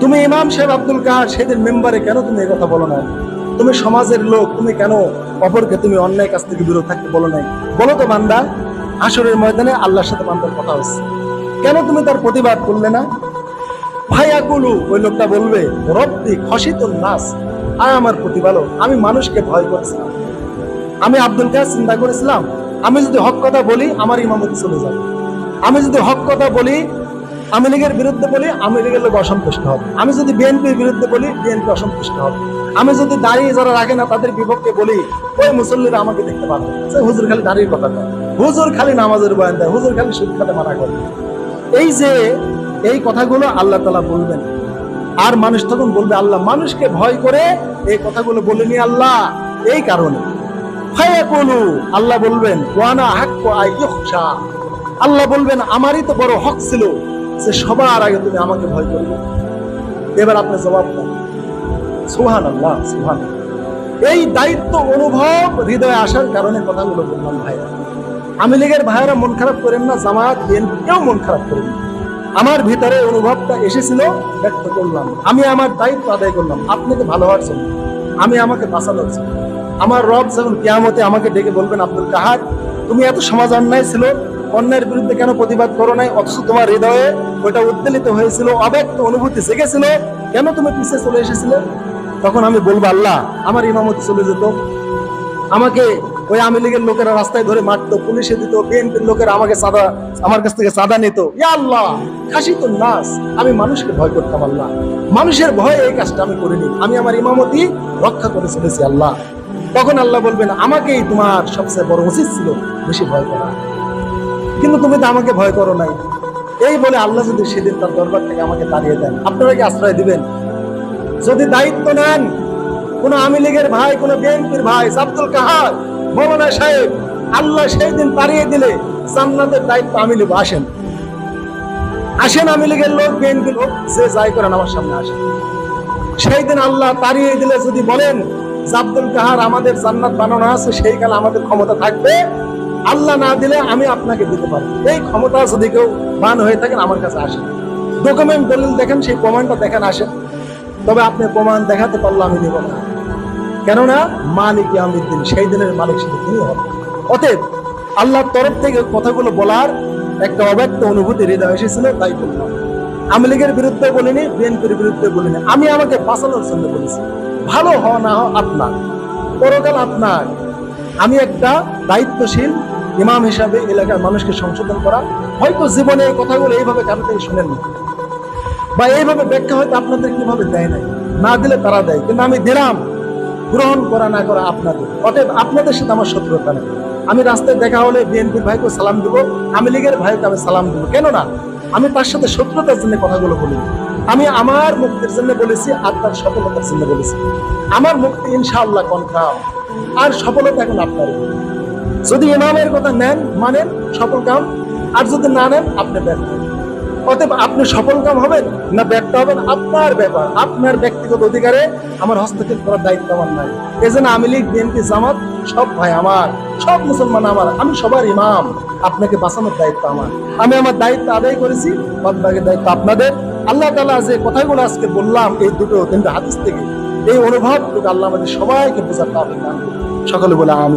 তুমি ইমাম সাহেব আব্দুল কাহার সেদিন মেম্বারে কেন তুমি কথা বলো না তুমি সমাজের লোক, তুমি কেন অপরকে তুমি অন্যায় কাছ থেকে বিরত থাকতে বলো নাই? বলো তো বান্দা আসরের ময়দানে আল্লাহর সাথে বান্দার কথা হচ্ছে। কেন তুমি তার প্রতিবাদ করলে না? ভাইয়া কুলু ওই লোকটা বলবে, রব্বি খসিতুল নাস। আয় আমার প্রতিপালক, আমি মানুষকে ভয় করেছিলাম। আমি আব্দুল কাজ চিন্তা করেছিলাম। আমি যদি হক কথা বলি, আমার ইমামতি চলে যাবে। আমি যদি হক কথা বলি আমি লীগের বিরুদ্ধে বলি, আমি লীগের লোক অসন্তুষ্ট হবে। আমি যদি বিএনপির বিরুদ্ধে বলি, বিএনপি অসন্তুষ্ট হবে। আমি যদি দাঁড়িয়ে যারা রাখে না, তাদের বিপক্ষে বলি, ওই মুসল্লিরা আমাকে দেখতে পারবে সে হুজুর খালি দাঁড়িয়ে কথা কয়। হুজুর খালি নামাজের বয়ান দেয়, হুজুর খালি সুদ মানা করে। এই যে এই কথাগুলো আল্লাহ তালা বলবেন, আর মানুষ তখন বলবে, আল্লাহ মানুষকে ভয় করে এই কথাগুলো বলেনি আল্লাহ। এই কারণে। আল্লাহ বলবেন আল্লাহ বলবেন, আমারই তো বড় হক ছিল। যে সবার আগে তুমি আমাকে ভয় করবে এবার আপনি জবাব দেন সুহান আল্লাহ সুহান এই দায়িত্ব অনুভব হৃদয়ে আসার কারণে কথাগুলো বললাম, ভাইরা। আমি লীগের ভাইয়েরা মন খারাপ করেন না জামাত বিএনপি কেউ মন খারাপ করেন না। আমার ভিতরে অনুভবটা এসেছিল, ব্যক্ত করলাম। আমি আমার দায়িত্ব আদায় করলাম। আপনি তো ভালো হওয়ার জন্য। আমি আমাকে বাঁচানোর জন্য। আমার রব যখন কেয়ামতে আমাকে ডেকে বলবেন, আব্দুল কাহার, তুমি এত সমাজ অন্যায় ছিল অন্যায়ের বিরুদ্ধে কেন প্রতিবাদ করো নাই? অথচ তোমার হৃদয়ে ওটা উদ্বেলিত হয়েছিল, অব্যক্ত অনুভূতি জেগেছিল। কেন তুমি পিছিয়ে চলে এসেছিলে? তখন আমি বলব, আল্লাহ, আমার ইমামতি চলে যেত। আমাকে ওই আওয়ামী লীগের লোকেরা রাস্তায় ধরে মারতো, পুলিশে দিত, বিএনপির লোকেরা আমাকে চাঁদা আমার কাছ থেকে চাঁদা নিত। ইয়া আল্লাহ, খাসি তো নাস। আমি মানুষকে ভয় করতাম, আল্লাহ। মানুষের ভয়ে এই কাজটা আমি করিনি। আমি আমার ইমামতি রক্ষা করে চলেছি, আল্লাহ। তখন আল্লাহ বলবেন, আমাকেই তোমার সবচেয়ে বড় উচিত ছিল, বেশি ভয় করা। কিন্তু তুমি তো আমাকে ভয় করো নাই। এই বলে আল্লাহ যদি সেদিন তার দরবার থেকে আমাকে তাড়িয়ে দেন, আপনারা কি আশ্রয় দিবেন? যদি দায়িত্ব নেন, কোন আওয়ামী লীগের ভাই, কোন বিএনপির ভাই, আব্দুল কাহার, মৌলানা সাহেব, আল্লাহ সেই দিন তাড়িয়ে দিলে জান্নাতের দায়িত্ব আমি নেব আসেন। আসেন আওয়ামী লীগের লোক, বিএনপির লোক, যে যাই করেন আমার সামনে আসেন। সেই দিন আল্লাহ তাড়িয়ে দিলে যদি বলেন আব্দুল কাহার আমাদের জান্নাত বানানো আছে, সেই কালে আমাদের ক্ষমতা থাকবে আল্লাহ না দিলে আমি আপনাকে দিতে পারি এই ক্ষমতা যদি কেউ বান হয়ে থাকেন, আমার কাছে আসেন। ডকুমেন্ট দলিল দেখেন, সেই প্রমাণটা দেখেন, আসেন। তবে আপনি প্রমাণ দেখাতে পারলে আমি দেব না। কেননা, মালিক আমিদ্দিন সেই দিনের মালিক শুধু তিনি হবে অতএব, আল্লাহর তরফ থেকে কথাগুলো বলার একটা অব্যক্ত অনুভূতি হৃদয় এসেছিল, তাই বললাম। আওয়ামী লীগের বিরুদ্ধে বলিনি, বিএনপির বিরুদ্ধে বলিনি। আমি আমাকে বাঁচানোর জন্য বলেছি। ভালো হওয়া না হওয়া আপনার, পরকাল আপনার। আমি একটা দায়িত্বশীল ইমাম হিসাবে এলাকার মানুষকে সংশোধন করা। হয়তো জীবনে এই কথাগুলো এইভাবে কারও থেকে শুনেন না বা এইভাবে ব্যাখ্যা হয়তো আপনাদের কীভাবে দেয় নাই। না দিলে তারা দেয়। কিন্তু আমি দিলাম। গ্রহণ করা, না করা আপনাদের। অতএব আপনাদের সাথে আমার শত্রুতা নেই। আমি রাস্তায় দেখা হলে বিএনপির ভাইকে সালাম দিব। আমি লীগের ভাইকে আমি সালাম দিব। কেন না? আমি তার সাথে শত্রুতার জন্য কথাগুলো বলি আমি আমার মুক্তির জন্য বলেছি আর তার সফলতার জন্য বলেছি। আমার মুক্তি ইনশাআল্লাহ কনফার্ম। আর সফলতা এখন আপনার যদি ইমামের কথা নেন, মানেন, সফল কাম, আর যদি না নেন, আপনি ব্যর্থ। অতএব আপনি সফল কাম হবেন না ব্যর্থ হবেন, আপনার ব্যাপার, আপনার ব্যক্তিগত অধিকারে আমার হস্তক্ষেপ করার দায়িত্ব আমার নাই। এজন্য আমি লীগ, বিএনপি, জামাত, সব ভাই আমার, সব মুসলমান আমার, আমি সবার ইমাম, আপনাকে বাঁচানোর দায়িত্ব আমার। আমি আমার দায়িত্ব আদায় করেছি বাদবাকি দায়িত্ব আপনাদের। আল্লাহ তালা যে কথাগুলো আজকে বললাম, এই দুটো তিনটা হাদিস থেকে, এই অনুভব আল্লাহ আমাদের সবাইকে বোঝার তার সকলে বলে আমি